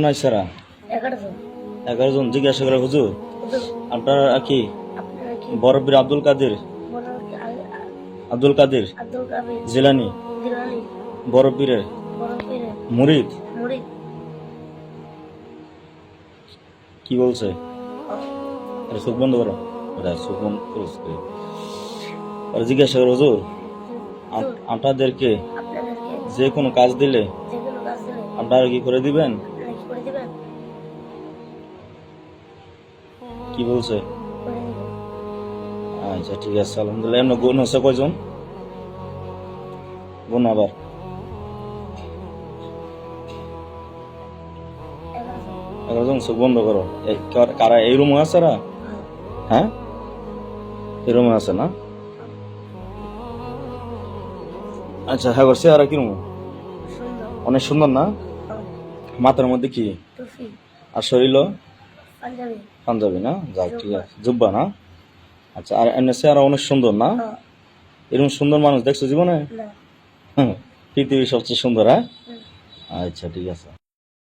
নাই সারা এগারো জন। জিজ্ঞাসা করে হুজুর। আপনার কি? বরফির আব্দুল কাদের? আব্দুল কাদের? জিলানি? বরফিরের মুরিদ? কি বলছে? আরে চোখ বন্ধ করো। চোখ বন্ধ করছে আর জিজ্ঞাসা করো হুজুর। আপ- আপনাদেরকে যে কোনো কাজ দিলে আপনারা কি করে দিবেন? কি বলছে? আচ্ছা ঠিক আছে, আলহামদুলিল্লাহ, এমন গুণ হচ্ছে কয়জন? গুণ আবার। এগারো জন চোখ বন্ধ করো। কার- এই রুমে আছে না হ্যাঁ? এই রুমে আছে না? আচ্ছা হ্যাঁ করছে, আর কি রুম? অনেক সুন্দর না? মাথার মধ্যে কি? আর শরীর পাঞ্জাবি। পাঞ্জাবি না? যাক ঠিক আছে। জুব্বা না? আচ্ছা আর এমনি চেহারা অনেক সুন্দর না? হ্যাঁ, এরকম সুন্দর মানুষ দেখছ জীবনে? পৃথিবীর সবচেয়ে সুন্দর হ্যাঁ? আচ্ছা ঠিক আছে।